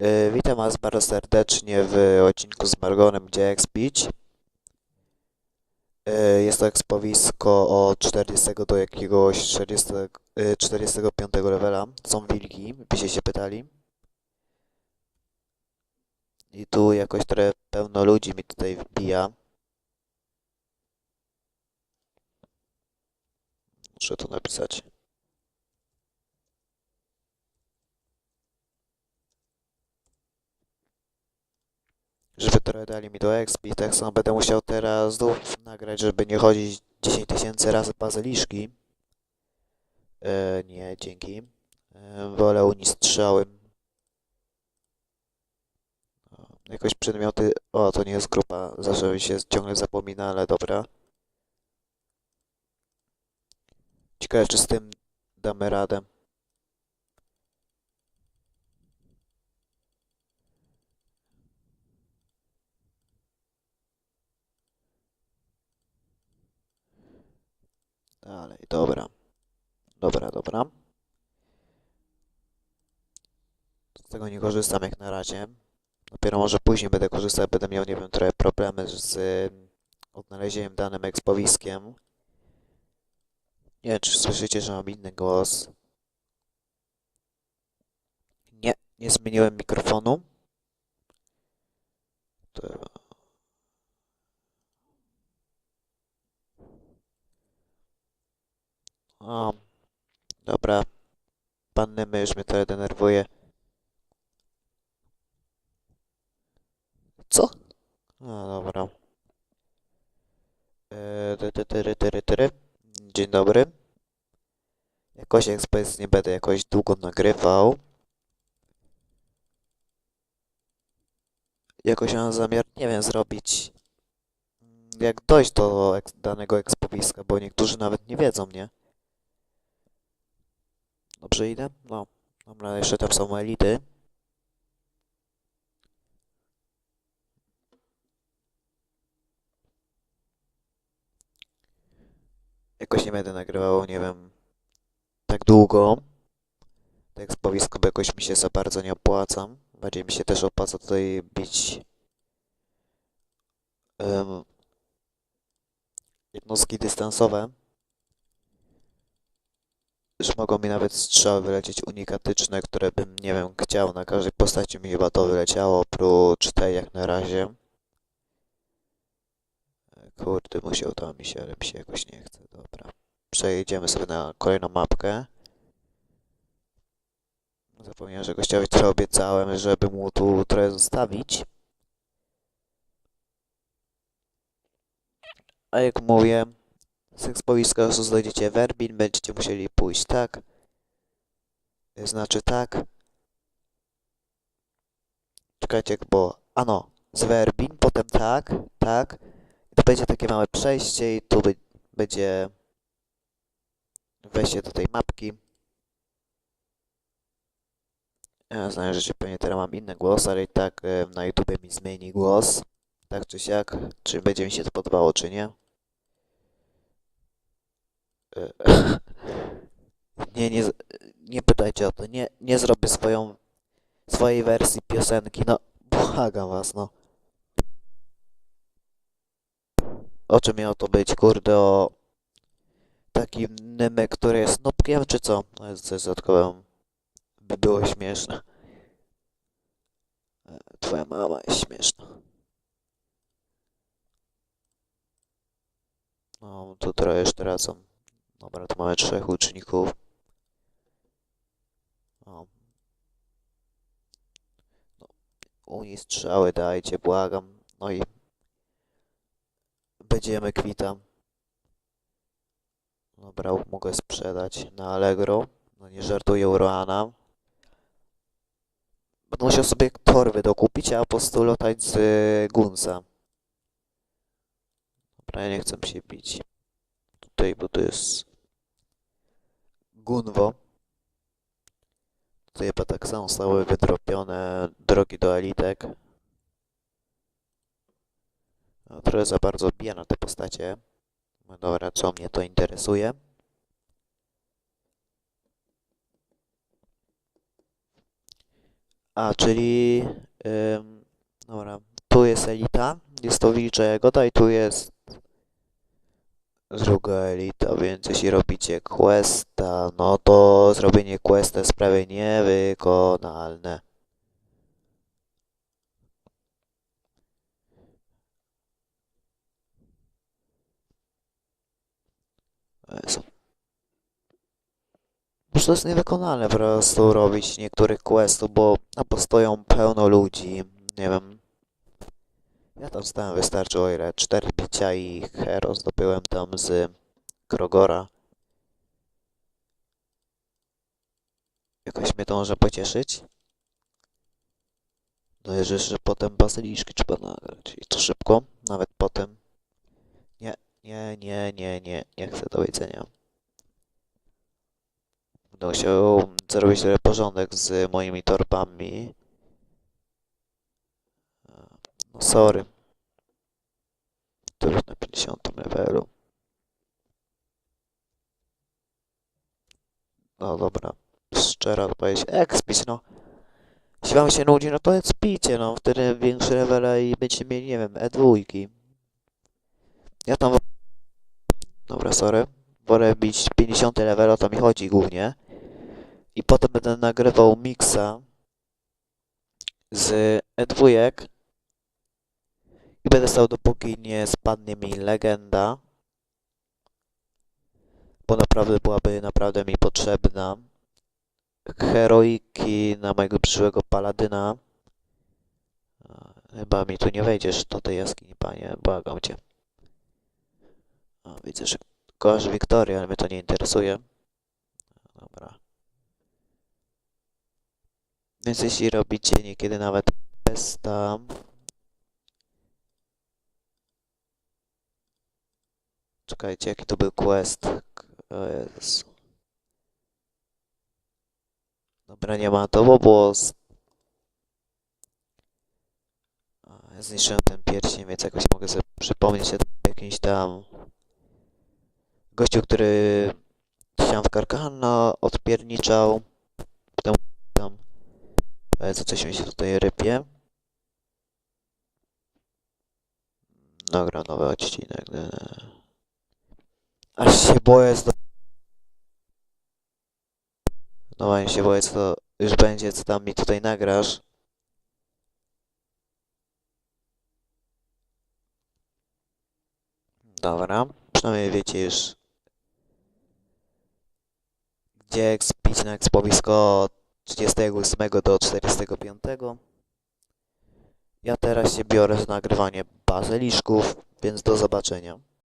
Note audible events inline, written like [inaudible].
Yy, witam Was bardzo serdecznie w odcinku z Margonem, gdzie expić. Yy, jest to ekspowisko od 40 do jakiegoś 40, yy, 45 levela. Są wilki, byście się pytali. I tu jakoś trochę pełno ludzi mi tutaj wbija. Muszę to napisać. Żeby trochę dali mi do exp tak samo będę musiał teraz znów nagrać, żeby nie chodzić 10 tysięcy razy bazyliszki. E, nie, dzięki. E, wolę unistrzały. O, Jakoś przedmioty... O, to nie jest grupa, zawsze mi się ciągle zapomina, ale dobra. Ciekawe, czy z tym damy radę. Dalej, dobra. Dobra, dobra. Z tego nie korzystam jak na razie. Dopiero może później będę korzystał, będę miał, nie wiem, trochę problemy z odnalezieniem danym ekspowiskiem. Nie wiem, czy słyszycie, że mam inny głos. Nie, nie zmieniłem mikrofonu. To... O, dobra. Panny mysz mnie trochę denerwuje. Co? No dobra. Tyry. Dzień dobry. Jakoś ekspres nie będę jakoś długo nagrywał. Jakoś mam zamiar, nie wiem, zrobić jak dojść do danego ekspowiska, bo niektórzy nawet nie wiedzą, nie? Dobrze idę? No. Dobra, jeszcze tam są elity. Jakoś nie będę nagrywał, nie wiem, tak długo. To ekspowisko, bo jakoś mi się za bardzo nie opłaca. Bardziej mi się też opłaca tutaj bić em, jednostki dystansowe. Że mogą mi nawet strzały wylecieć unikatyczne, które bym, nie wiem, chciał. Na każdej postaci mi chyba to wyleciało, oprócz tej jak na razie. E, Kurde, musiał to mi się, ale mi się jakoś nie chce. Dobra. Przejedziemy sobie na kolejną mapkę. Zapomniałem, że gościowi trochę obiecałem, żeby mu tu trochę zostawić. A jak mówię, z ekspowiska już znajdziecie Werbin, będziecie musieli pójść tak. Znaczy tak. Czekajcie, było. Ano, z Werbin, potem tak, tak. To będzie takie małe przejście i tu by, będzie wejście do tej mapki. Ja znam, że pewnie teraz mam inny głos, ale i tak e, na YouTube mi zmieni głos. Tak czy siak, czy będzie mi się to podobało, czy nie. [laughs] Nie, nie, nie pytajcie o to. Nie, nie zrobię swoją, swojej wersji piosenki. No, błagam was, no. O czym miało to być? Kurde, o takim Nymy, który jest nubkiem, czy co? No jest coś dodatkowego. By było śmieszne. E, Twoja mama jest śmieszna. No, tu trochę jeszcze wracam. Dobra, tu mamy trzech uczniów. O. No, Unii strzały dajcie, błagam. No i będziemy kwita. Dobra, mogę sprzedać na Allegro. No nie żartuję, Roana. Będę musiał sobie torby dokupić, a po prostu latać z y, Gunsa. Dobra, ja nie chcę się bić. Tutaj, bo to jest Gunwo. Tutaj chyba tak samo zostały wydropione drogi do elitek. No, trochę za bardzo bije na te postacie. No dobra, co mnie to interesuje? A, czyli... Ym, dobra. Tu jest elita, jest to wilcza jagoda i tu jest druga elita, więc jeśli robicie questa, no to zrobienie questa jest prawie niewykonalne. Jezu. To jest niewykonalne po prostu robić niektórych questów, bo na postoją pełno ludzi. Nie wiem. Ja tam stałem wystarczyło ile? 4 bicia i hero zdobyłem tam z Krogora. Jakoś mnie to może pocieszyć. No i że potem bazyliszki trzeba nagrać i to szybko, nawet potem. Nie, nie, nie, nie, nie, nie chcę do widzenia. Będę musiał zrobić trochę porządek z moimi torbami. No sorry. To już na 50 levelu. No dobra. Szczera odpowiedź. Expić, no. Jeśli wam się nudzi, no to expicie, no. Wtedy większe levele i będziecie mieli, nie wiem, E2. Ja tam... Dobra, sorry. Wolę bić 50 level, o to mi chodzi głównie. I potem będę nagrywał mixa z E2 i będę stał dopóki nie spadnie mi legenda. Bo naprawdę byłaby naprawdę mi potrzebna. Heroiki na mojego przyszłego paladyna. Chyba mi tu nie wejdziesz do tej jaskini, panie. Błagam cię. O, widzę, że kochasz Wiktorię, ale mnie to nie interesuje. Dobra. Więc jeśli robicie niekiedy nawet testa, Czekajcie, jaki to był quest? O Jezu. Dobra, nie ma to, bo było... z- zniszczyłem ten pierścień, więc jakoś mogę sobie przypomnieć o jakimś tam... Gościu, który się w Karkana odpierniczał. Potem tam... E, Co coś mi się tutaj rypie. Dobra, nowy odcinek. Się boję, co... No właśnie się boję, co już będzie, co tam mi tutaj nagrasz. Dobra, przynajmniej wiecie już, gdzie expić na ekspowisko od 38 do 45. Ja teraz się biorę za nagrywanie bazyliszków, więc do zobaczenia.